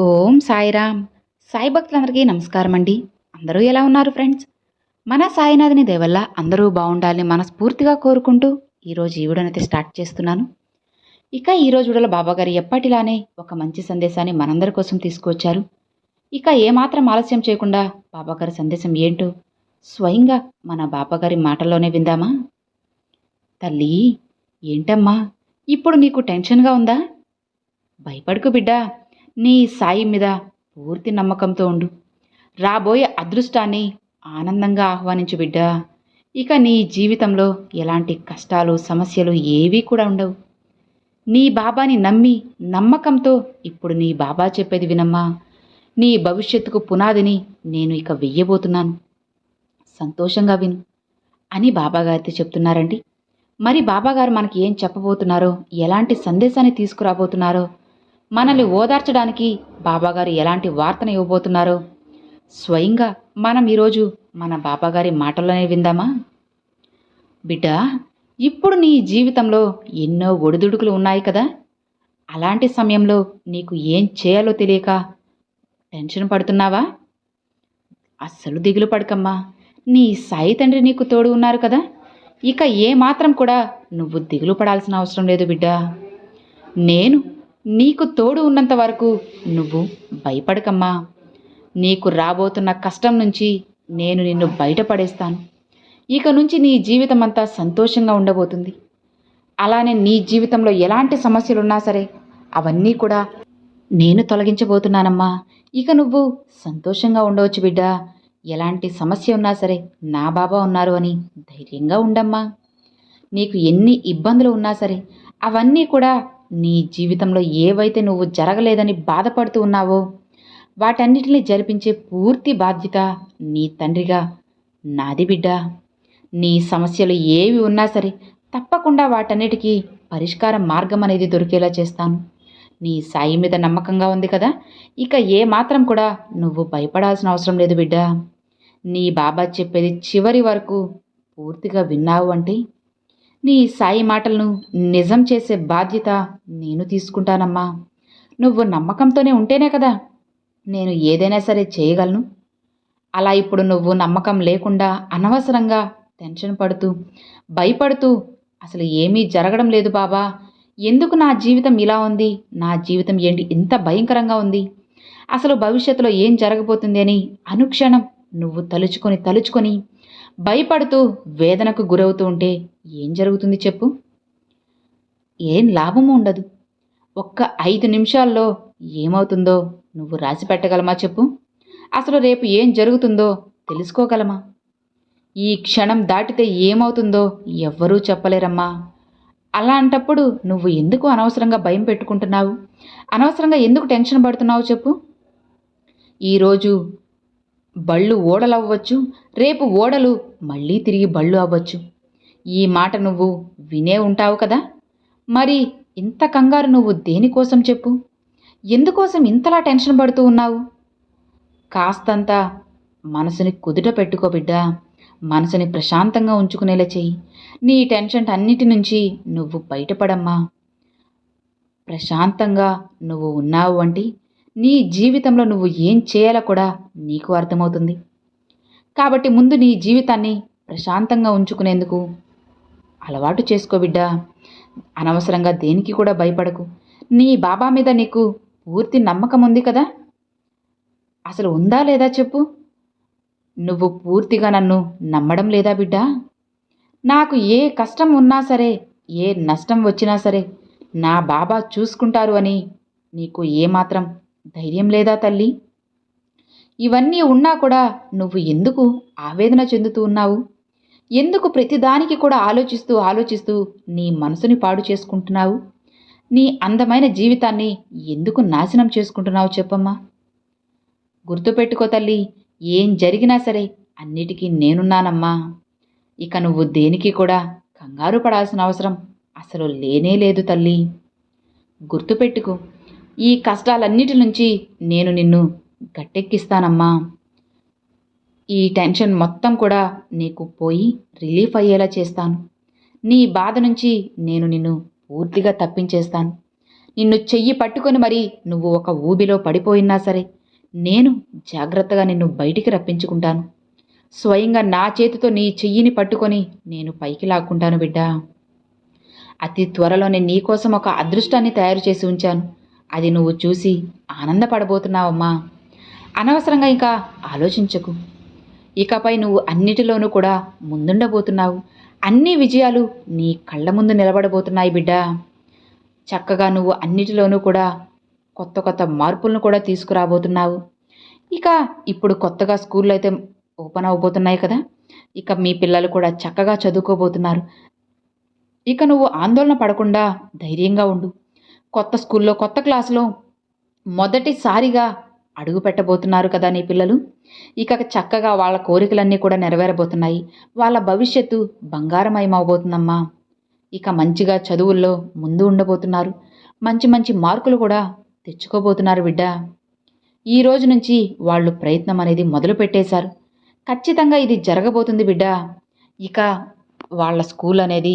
ఓం సాయిరామ్. సాయి భక్తులందరికీ నమస్కారం అండి. అందరూ ఎలా ఉన్నారు ఫ్రెండ్స్? మన సాయినాథిని దేవల్ల అందరూ బాగుండాలని మనస్ఫూర్తిగా కోరుకుంటూ ఈరోజు ఈ వీడియోనైతే స్టార్ట్ చేస్తున్నాను. ఇక ఈరోజు వీడియోలో బాబాగారు ఎప్పటిలానే ఒక మంచి సందేశాన్ని మనందరి కోసం తీసుకువచ్చారు. ఇక ఏమాత్రం ఆలస్యం చేయకుండా బాబాగారి సందేశం ఏంటో స్వయంగా మన బాబాగారి మాటల్లోనే విందామా? తల్లి ఏంటమ్మా? ఇప్పుడు నీకు టెన్షన్గా ఉందా? భయపడుకు బిడ్డా. నీ సాయి మీద పూర్తి నమ్మకంతో ఉండు. రాబోయే అదృష్టాన్ని ఆనందంగా ఆహ్వానించు బిడ్డా. ఇక నీ జీవితంలో ఎలాంటి కష్టాలు సమస్యలు ఏవీ కూడా ఉండవు. నీ బాబాని నమ్మి నమ్మకంతో ఇప్పుడు నీ బాబా చెప్పేది వినమ్మా. నీ భవిష్యత్తుకు పునాదిని నేను ఇక వెయ్యబోతున్నాను. సంతోషంగా విను అని బాబాగారితో చెప్తున్నారండి. మరి బాబాగారు మనకి ఏం చెప్పబోతున్నారో ఎలాంటి సందేశాన్ని తీసుకురాబోతున్నారో మనల్ని ఓదార్చడానికి బాబాగారు ఎలాంటి వార్తను ఇవ్వబోతున్నారో? స్వయంగా మనం ఈరోజు మన బాబాగారి మాటల్లోనే విందామా? బిడ్డ ఇప్పుడు నీ జీవితంలో ఎన్నో ఒడిదుడుకులు ఉన్నాయి కదా? అలాంటి సమయంలో నీకు ఏం చేయాలో తెలియక టెన్షన్ పడుతున్నావా? అస్సలు దిగులు పడకమ్మా. నీ సాయి తండ్రి నీకు తోడు ఉన్నారు కదా? ఇక ఏమాత్రం కూడా నువ్వు దిగులు పడాల్సిన అవసరం లేదు బిడ్డ. నేను నీకు తోడు ఉన్నంత వరకు నువ్వు భయపడకమ్మా. నీకు రాబోతున్న కష్టం నుంచి నేను నిన్ను బయటపడేస్తాను. ఇక నుంచి నీ జీవితం అంతా సంతోషంగా ఉండబోతుంది. అలానే నీ జీవితంలో ఎలాంటి సమస్యలు ఉన్నా సరే అవన్నీ కూడా నేను తొలగించబోతున్నానమ్మా. ఇక నువ్వు సంతోషంగా ఉండవచ్చు బిడ్డా. ఎలాంటి సమస్య ఉన్నా సరే నా బాబా ఉన్నారు అని ధైర్యంగా ఉండమ్మా. నీకు ఎన్ని ఇబ్బందులు ఉన్నా సరే అవన్నీ కూడా నీ జీవితంలో ఏవైతే నువ్వు జరగలేదని బాధపడుతూ ఉన్నావో వాటన్నిటిని జరిపించే పూర్తి బాధ్యత నీ తండ్రిగా నాది బిడ్డ. నీ సమస్యలు ఏవి ఉన్నా సరే తప్పకుండా వాటన్నిటికీ పరిష్కార మార్గం అనేది దొరికేలా చేస్తాను. నీ సాయి మీద నమ్మకంగా ఉంది కదా? ఇక ఏ మాత్రం కూడా నువ్వు భయపడాల్సిన అవసరం లేదు బిడ్డ. నీ బాబా చెప్పేది చివరి వరకు పూర్తిగా విన్నావు అంటే నీ సాయి మాటలను నిజం చేసే బాధ్యత నేను తీసుకుంటానమ్మా. నువ్వు నమ్మకంతోనే ఉంటేనే కదా నేను ఏదైనా సరే చేయగలను. అలా ఇప్పుడు నువ్వు నమ్మకం లేకుండా అనవసరంగా టెన్షన్ పడుతూ భయపడుతూ అసలు ఏమీ జరగడం లేదు బాబా. ఎందుకు నా జీవితం ఇలా ఉంది? నా జీవితం ఏంటి? ఇంత భయంకరంగా ఉంది. అసలు భవిష్యత్తులో ఏం జరగబోతుంది అని అనుక్షణం నువ్వు తలుచుకొని తలుచుకొని భయపడుతూ వేదనకు గురవుతూ ఉంటే ఏం జరుగుతుంది చెప్పు? ఏం లాభము ఉండదు. ఒక్క ఐదు నిమిషాల్లో ఏమవుతుందో నువ్వు రాసి పెట్టగలమా చెప్పు? అసలు రేపు ఏం జరుగుతుందో తెలుసుకోగలమా? ఈ క్షణం దాటితే ఏమవుతుందో ఎవ్వరూ చెప్పలేరమ్మా. అలాంటప్పుడు నువ్వు ఎందుకు అనవసరంగా భయం పెట్టుకుంటున్నావు? అనవసరంగా ఎందుకు టెన్షన్ పడుతున్నావు చెప్పు? ఈరోజు బళ్ళు ఓడలు అవ్వచ్చు రేపు ఓడలు మళ్ళీ తిరిగి బళ్ళు అవ్వచ్చు. ఈ మాట నువ్వు వినే ఉంటావు కదా? మరి ఇంత కంగారు నువ్వు దేనికోసం చెప్పు? ఎందుకోసం ఇంతలా టెన్షన్ పడుతూ ఉన్నావు? కాస్తంత మనసుని కుదుట పెట్టుకో బిడ్డా. మనసుని ప్రశాంతంగా ఉంచుకునేలా చెయ్యి. నీ టెన్షన్ అన్నిటి నుంచి నువ్వు బయటపడమ్మా. ప్రశాంతంగా నువ్వు ఉన్నావు అంటే నీ జీవితంలో నువ్వు ఏం చేయాలో కూడా నీకు అర్థమవుతుంది. కాబట్టి ముందు నీ జీవితాన్ని ప్రశాంతంగా ఉంచుకునేందుకు అలవాటు చేసుకో బిడ్డా. అనవసరంగా దేనికి కూడా భయపడకు. నీ బాబా మీద నీకు పూర్తి నమ్మకం ఉంది కదా? అసలు ఉందా లేదా చెప్పు. నువ్వు పూర్తిగా నన్ను నమ్మడం లేదా బిడ్డా? నాకు ఏ కష్టం ఉన్నా సరే ఏ నష్టం వచ్చినా సరే నా బాబా చూసుకుంటారు అని నీకు ఏమాత్రం ధైర్యం లేదా తల్లి? ఇవన్నీ ఉన్నా కూడా నువ్వు ఎందుకు ఆవేదన చెందుతూ ఉన్నావు? ఎందుకు ప్రతిదానికి కూడా ఆలోచిస్తూ ఆలోచిస్తూ నీ మనసుని పాడు చేసుకుంటున్నావు? నీ అందమైన జీవితాన్ని ఎందుకు నాశనం చేసుకుంటున్నావు చెప్పమ్మా? గుర్తుపెట్టుకో తల్లి ఏం జరిగినా సరే అన్నిటికీ నేనున్నానమ్మా. ఇక నువ్వు దేనికి కూడా కంగారు పడాల్సిన అవసరం అసలు లేనే లేదు తల్లి. గుర్తుపెట్టుకో ఈ కష్టాలన్నిటి నుంచి నేను నిన్ను గట్టెక్కిస్తానమ్మా. ఈ టెన్షన్ మొత్తం కూడా నీకు పోయి రిలీఫ్ అయ్యేలా చేస్తాను. నీ బాధ నుంచి నేను నిన్ను పూర్తిగా తప్పించేస్తాను. నిన్ను చెయ్యి పట్టుకొని మరి నువ్వు ఒక ఊబిలో పడిపోయినా సరే నేను జాగ్రత్తగా నిన్ను బయటికి రప్పించుకుంటాను. స్వయంగా నా చేతితో నీ చెయ్యిని పట్టుకొని నేను పైకి లాక్కుంటాను బిడ్డా. అతి త్వరలోనే నీకోసం ఒక అదృష్టాన్ని తయారు చేసి ఉంచాను. అది నువ్వు చూసి ఆనందపడబోతున్నావమ్మా. అనవసరంగా ఇంకా ఆలోచించకు. ఇకపై నువ్వు అన్నిటిలోనూ కూడా ముందుండబోతున్నావు. అన్ని విజయాలు నీ కళ్ళ ముందు నిలబడబోతున్నాయి బిడ్డ. చక్కగా నువ్వు అన్నిటిలోనూ కూడా కొత్త కొత్త మార్పులను కూడా తీసుకురాబోతున్నావు. ఇక ఇప్పుడు కొత్తగా స్కూళ్ళు అయితే ఓపెన్ అవబోతున్నాయి కదా. ఇక మీ పిల్లలు కూడా చక్కగా చదువుకోబోతున్నారు. ఇక నువ్వు ఆందోళన పడకుండా ధైర్యంగా ఉండు. కొత్త స్కూల్లో కొత్త క్లాసులో మొదటిసారిగా అడుగు పెట్టబోతున్నారు కదా నీ పిల్లలు? ఇక చక్కగా వాళ్ళ కోరికలన్నీ కూడా నెరవేరబోతున్నాయి. వాళ్ళ భవిష్యత్తు బంగారమయమవబోతుందమ్మా. ఇక మంచిగా చదువుల్లో ముందు ఉండబోతున్నారు. మంచి మంచి మార్కులు కూడా తెచ్చుకోబోతున్నారు బిడ్డ. ఈ రోజు నుంచి వాళ్ళు ప్రయత్నం అనేది మొదలు పెట్టేశారు ఖచ్చితంగా ఇది జరగబోతుంది బిడ్డ. ఇక వాళ్ళ స్కూల్ అనేది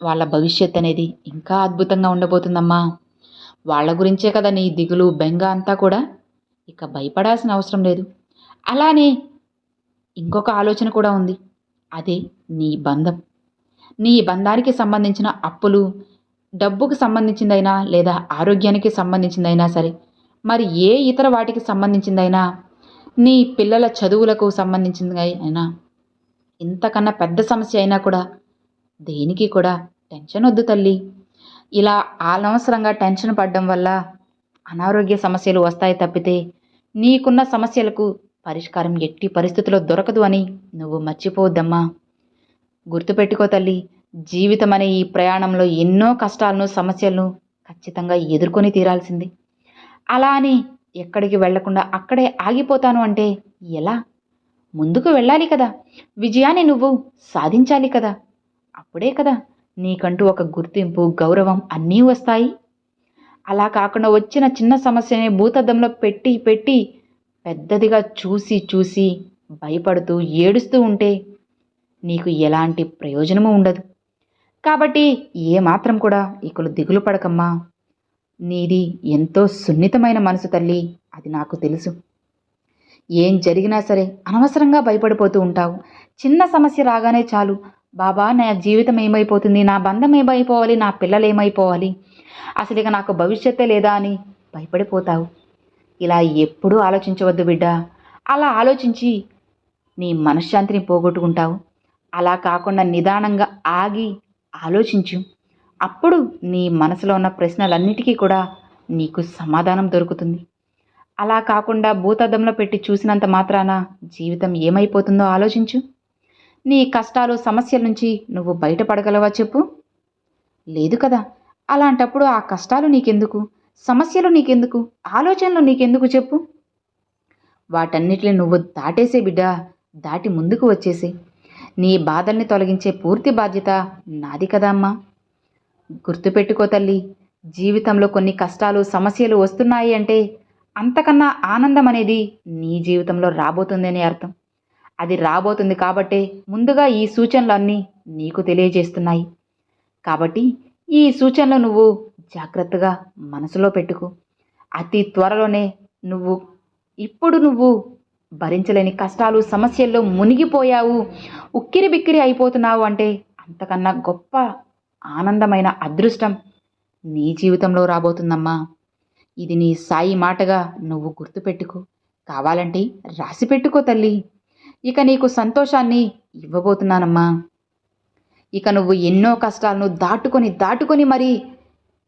వాళ్ళ భవిష్యత్ అనేది ఇంకా అద్భుతంగా ఉండబోతుందమ్మా. వాళ్ళ గురించే కదా నీ దిగులు బెంగ అంతా కూడా. ఇక భయపడాల్సిన అవసరం లేదు. అలానే ఇంకొక ఆలోచన కూడా ఉంది. అదే నీ బంధం. నీ బంధానికి సంబంధించిన అప్పులు డబ్బుకు సంబంధించిందైనా లేదా ఆరోగ్యానికి సంబంధించిందైనా సరే మరి ఏ ఇతర వాటికి సంబంధించిందైనా నీ పిల్లల చదువులకు సంబంధించింది అయినా ఇంతకన్నా పెద్ద సమస్య అయినా కూడా దేనికి కూడా టెన్షన్ వద్దు తల్లి. ఇలా అనవసరంగా టెన్షన్ పడడం వల్ల అనారోగ్య సమస్యలు వస్తాయి తప్పితే నీకున్న సమస్యలకు పరిష్కారం ఎట్టి పరిస్థితుల్లో దొరకదు అని నువ్వు మర్చిపోవద్దమ్మా. గుర్తుపెట్టుకో తల్లి జీవితం అనే ఈ ప్రయాణంలో ఎన్నో కష్టాలను సమస్యలను ఖచ్చితంగా ఎదుర్కొని తీరాల్సింది. అలా అని ఎక్కడికి వెళ్ళకుండా అక్కడే ఆగిపోతాను అంటే ఎలా? ముందుకు వెళ్ళాలి కదా. విజయాన్ని నువ్వు సాధించాలి కదా. అప్పుడే కదా నీకంటూ ఒక గుర్తింపు గౌరవం అన్నీ వస్తాయి. అలా కాకుండా వచ్చిన చిన్న సమస్యని భూతద్దంలో పెట్టి పెట్టి పెద్దదిగా చూసి చూసి భయపడుతూ ఏడుస్తూ ఉంటే నీకు ఎలాంటి ప్రయోజనము ఉండదు. కాబట్టి ఏమాత్రం కూడా ఇకలు దిగులు పడకమ్మా. నీది ఎంతో సున్నితమైన మనసు తల్లి అది నాకు తెలుసు. ఏం జరిగినా సరే అనవసరంగా భయపడిపోతూ ఉంటావు. చిన్న సమస్య రాగానే చాలు. బాబా నా జీవితం ఏమైపోతుంది? నా బంధం ఏమైపోవాలి? నా పిల్లలు ఏమైపోవాలి? అసలు ఇక నాకు భవిష్యత్తే లేదా అని భయపడిపోతావు. ఇలా ఎప్పుడూ ఆలోచించవద్దు బిడ్డ. అలా ఆలోచించి నీ మనశ్శాంతిని పోగొట్టుకుంటావు. అలా కాకుండా నిదానంగా ఆగి ఆలోచించు. అప్పుడు నీ మనసులో ఉన్న ప్రశ్నలన్నిటికీ కూడా నీకు సమాధానం దొరుకుతుంది. అలా కాకుండా భూతద్దంలో పెట్టి చూసినంత మాత్రాన జీవితం ఏమైపోతుందో ఆలోచించు. నీ కష్టాలు సమస్యల నుంచి నువ్వు బయటపడగలవా చెప్పు? లేదు కదా. అలాంటప్పుడు ఆ కష్టాలు నీకెందుకు? సమస్యలు నీకెందుకు? ఆలోచనలు నీకెందుకు చెప్పు? వాటన్నిటిని నువ్వు దాటేసే బిడ్డ దాటి ముందుకు వచ్చేసి. నీ బాధల్ని తొలగించే పూర్తి బాధ్యత నాది కదా అమ్మా. గుర్తుపెట్టుకో తల్లి జీవితంలో కొన్ని కష్టాలు సమస్యలు వస్తున్నాయి అంటే అంతకన్నా ఆనందం అనేది నీ జీవితంలో రాబోతుందని అర్థం. అది రాబోతుంది కాబట్టే ముందుగా ఈ సూచనలన్నీ నీకు తెలియజేస్తున్నాయి. కాబట్టి ఈ సూచనలు నువ్వు జాగ్రత్తగా మనసులో పెట్టుకు. అతి త్వరలోనే నువ్వు ఇప్పుడు నువ్వు భరించలేని కష్టాలు సమస్యల్లో మునిగిపోయావు ఉక్కిరి బిక్కిరి అయిపోతున్నావు అంటే అంతకన్నా గొప్ప ఆనందమైన అదృష్టం నీ జీవితంలో రాబోతుందమ్మా. ఇది నీ సాయి మాటగా నువ్వు గుర్తుపెట్టుకో. కావాలంటే రాసి పెట్టుకో తల్లి. ఇక నీకు సంతోషాన్ని ఇవ్వబోతున్నానమ్మా. ఇక నువ్వు ఎన్నో కష్టాలను దాటుకొని దాటుకొని మరి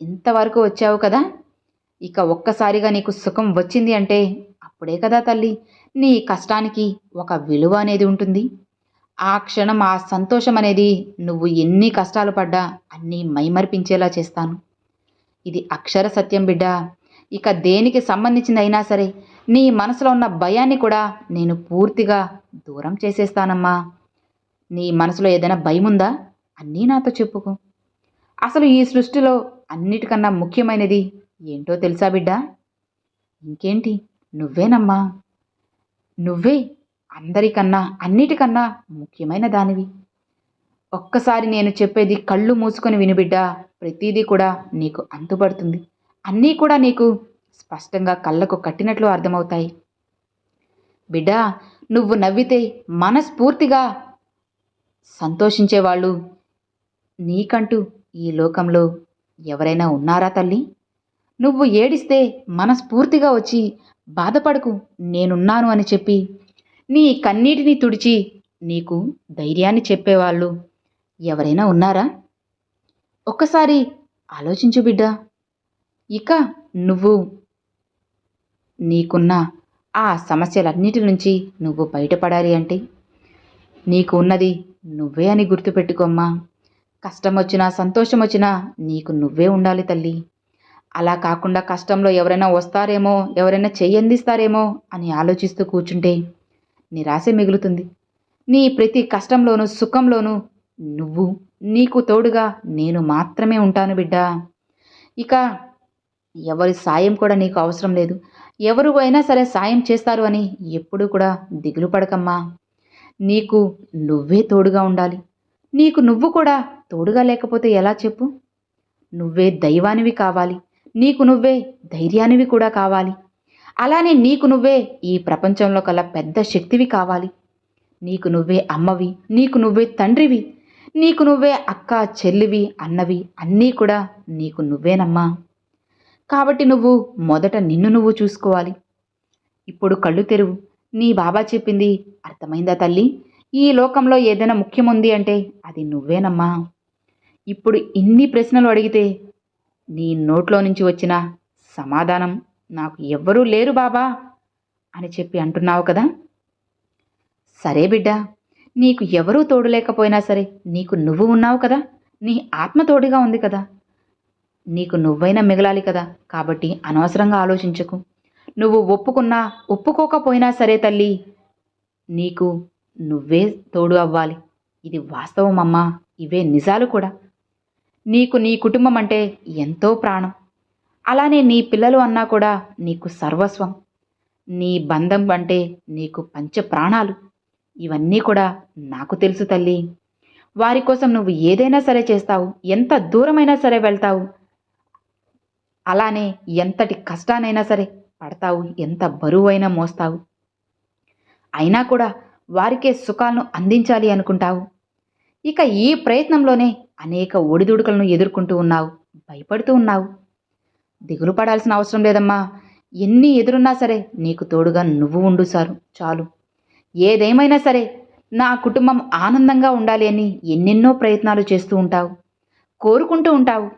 ఇంతవరకు వచ్చావు కదా? ఇక ఒక్కసారిగా నీకు సుఖం వచ్చింది అంటే అప్పుడే కదా తల్లి. నీ కష్టానికి ఒక విలువ అనేది ఉంటుంది. ఆ క్షణం ఆ సంతోషం అనేది నువ్వు ఎన్ని కష్టాలు పడ్డా అన్నీ మైమర్పించేలా చేస్తాను. ఇది అక్షర సత్యం బిడ్డ. ఇక దేనికి సంబంధించింది అయినా సరే నీ మనసులో ఉన్న భయాన్ని కూడా నేను పూర్తిగా దూరం చేసేస్తానమ్మా. నీ మనసులో ఏదైనా భయం ఉందా అన్నీ నాతో చెప్పుకో. అసలు ఈ సృష్టిలో అన్నిటికన్నా ముఖ్యమైనది ఏంటో తెలుసా బిడ్డ? ఇంకేంటి? నువ్వేనమ్మా. నువ్వే అందరికన్నా అన్నిటికన్నా ముఖ్యమైన దానివి. ఒక్కసారి నేను చెప్పేది కళ్ళు మూసుకొని వినుబిడ్డ ప్రతిదీ కూడా నీకు అంతుపడుతుంది అన్నీ కూడా నీకు స్పష్టంగా కళ్ళకు కట్టినట్లు అర్థమవుతాయి. బిడ్డా నువ్వు నవ్వితే మనస్ఫూర్తిగా సంతోషించేవాళ్ళు నీకంటూ ఈ లోకంలో ఎవరైనా ఉన్నారా తల్లి? నువ్వు ఏడిస్తే మనస్ఫూర్తిగా వచ్చి బాధపడకు నేనున్నాను అని చెప్పి నీ కన్నీటిని తుడిచి నీకు ధైర్యాన్ని చెప్పేవాళ్ళు ఎవరైనా ఉన్నారా? ఒక్కసారి ఆలోచించు బిడ్డా. ఇక నువ్వు నీకున్న ఆ సమస్యలన్నిటి నుంచి నువ్వు బయటపడాలి అంటే. నీకు ఉన్నది నువ్వే అని గుర్తుపెట్టుకోమ్మా. కష్టం వచ్చినా సంతోషం వచ్చినా నీకు నువ్వే ఉండాలి తల్లి. అలా కాకుండా కష్టంలో ఎవరైనా వస్తారేమో ఎవరైనా చెయ్యందిస్తారేమో అని ఆలోచిస్తూ కూర్చుంటే నిరాశ మిగులుతుంది. నీ ప్రతి కష్టంలోనూ సుఖంలోనూ నువ్వు నీకు తోడుగా నేను మాత్రమే ఉంటాను బిడ్డా. ఇక ఎవరి సాయం కూడా నీకు అవసరం లేదు. ఎవరు అయినా సరే సాయం చేస్తారు అని ఎప్పుడూ కూడా దిగులు పడకమ్మా. నీకు నువ్వే తోడుగా ఉండాలి. నీకు నువ్వు కూడా తోడుగా లేకపోతే ఎలా చెప్పు? నువ్వే దైవానివి కావాలి. నీకు నువ్వే ధైర్యానివి కూడా కావాలి. అలానే నీకు నువ్వే ఈ ప్రపంచంలో కల పెద్ద శక్తివి కావాలి. నీకు నువ్వే అమ్మవి నీకు నువ్వే తండ్రివి నీకు నువ్వే అక్క చెల్లివి అన్నవి అన్నీ కూడా నీకు నువ్వేనమ్మా. కాబట్టి నువ్వు మొదట నిన్ను నువ్వు చూసుకోవాలి. ఇప్పుడు కళ్ళు తెరువు. నీ బాబా చెప్పింది అర్థమైందా తల్లి? ఈ లోకంలో ఏదైనా ముఖ్యముంది అంటే అది నువ్వేనమ్మా. ఇప్పుడు ఇన్ని ప్రశ్నలు అడిగితే నీ నోట్లో నుంచి వచ్చిన సమాధానం నాకు ఎవ్వరూ లేరు బాబా అని చెప్పి అంటున్నావు కదా? సరే బిడ్డ నీకు ఎవరూ తోడు లేకపోయినా సరే నీకు నువ్వు ఉన్నావు కదా? నీ ఆత్మ తోడుగా ఉంది కదా? నీకు నువ్వైనా మిగలాలి కదా. కాబట్టి అనవసరంగా ఆలోచించకు. నువ్వు ఒప్పుకున్నా ఒప్పుకోకపోయినా సరే తల్లి నీకు నువ్వే తోడు అవ్వాలి. ఇది వాస్తవం అమ్మా. ఇవే నిజాలు కూడా. నీకు నీ కుటుంబం అంటే ఎంతో ప్రాణం. అలానే నీ పిల్లలు అన్నా కూడా నీకు సర్వస్వం. నీ బంధం అంటే నీకు పంచ ప్రాణాలు. ఇవన్నీ కూడా నాకు తెలుసు తల్లి. వారి కోసం నువ్వు ఏదైనా సరే చేస్తావు. ఎంత దూరమైనా సరే వెళ్తావు. అలానే ఎంతటి కష్టానైనా సరే పడతావు ఎంత బరువైనా మోస్తావు. అయినా కూడా వారికే సుఖాలను అందించాలి అనుకుంటావు. ఇక ఈ ప్రయత్నంలోనే అనేక ఒడిదుడుకులను ఎదుర్కొంటూ ఉన్నావు భయపడుతూ ఉన్నావు. దిగులు పడాల్సిన అవసరం లేదమ్మా. ఎన్ని ఎదురున్నా సరే నీకు తోడుగా నువ్వు ఉండు సారు చాలు. ఏదేమైనా సరే నా కుటుంబం ఆనందంగా ఉండాలి అని ఎన్నెన్నో ప్రయత్నాలు చేస్తూ ఉంటావు. కోరుకుంటూ ఉంటావు.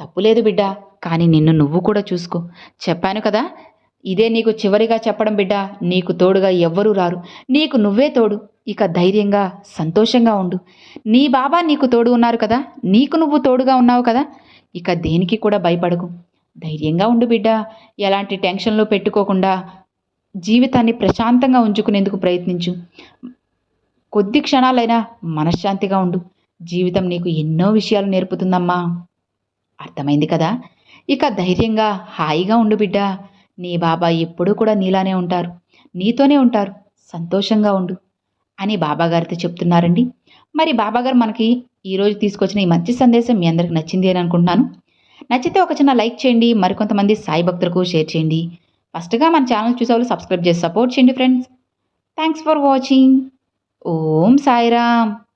తప్పులేదు బిడ్డ. కానీ నిన్ను నువ్వు కూడా చూసుకో. చెప్పాను కదా ఇదే నీకు చివరిగా చెప్పడం బిడ్డ. నీకు తోడుగా ఎవ్వరూ రారు. నీకు నువ్వే తోడు. ఇక ధైర్యంగా సంతోషంగా ఉండు. నీ బాబా నీకు తోడు ఉన్నారు కదా నీకు నువ్వు తోడుగా ఉన్నావు కదా ఇక దేనికి కూడా భయపడకు. ధైర్యంగా ఉండు బిడ్డ. ఎలాంటి టెన్షన్లు పెట్టుకోకుండా జీవితాన్ని ప్రశాంతంగా ఉంచుకునేందుకు ప్రయత్నించు. కొద్ది క్షణాలైనా మనశ్శాంతిగా ఉండు. జీవితం నీకు ఎన్నో విషయాలు నేర్పుతుందమ్మా. అర్థమైంది కదా? ఇక ధైర్యంగా హాయిగా ఉండు బిడ్డ. నీ బాబా ఎప్పుడూ కూడా నీలానే ఉంటారు. నీతోనే ఉంటారు. సంతోషంగా ఉండు అని బాబాగారితో చెప్తున్నారండి. మరి బాబాగారు మనకి ఈరోజు తీసుకొచ్చిన ఈ మంచి సందేశం మీ అందరికి నచ్చింది అని అనుకుంటున్నాను. నచ్చితే ఒక చిన్న లైక్ చేయండి. మరికొంతమంది సాయి భక్తులకు షేర్ చేయండి. ఫస్ట్గా మన ఛానల్ చూసేవాళ్ళు సబ్స్క్రైబ్ చేసి సపోర్ట్ చేయండి friends. Thanks for watching. Om Sairam.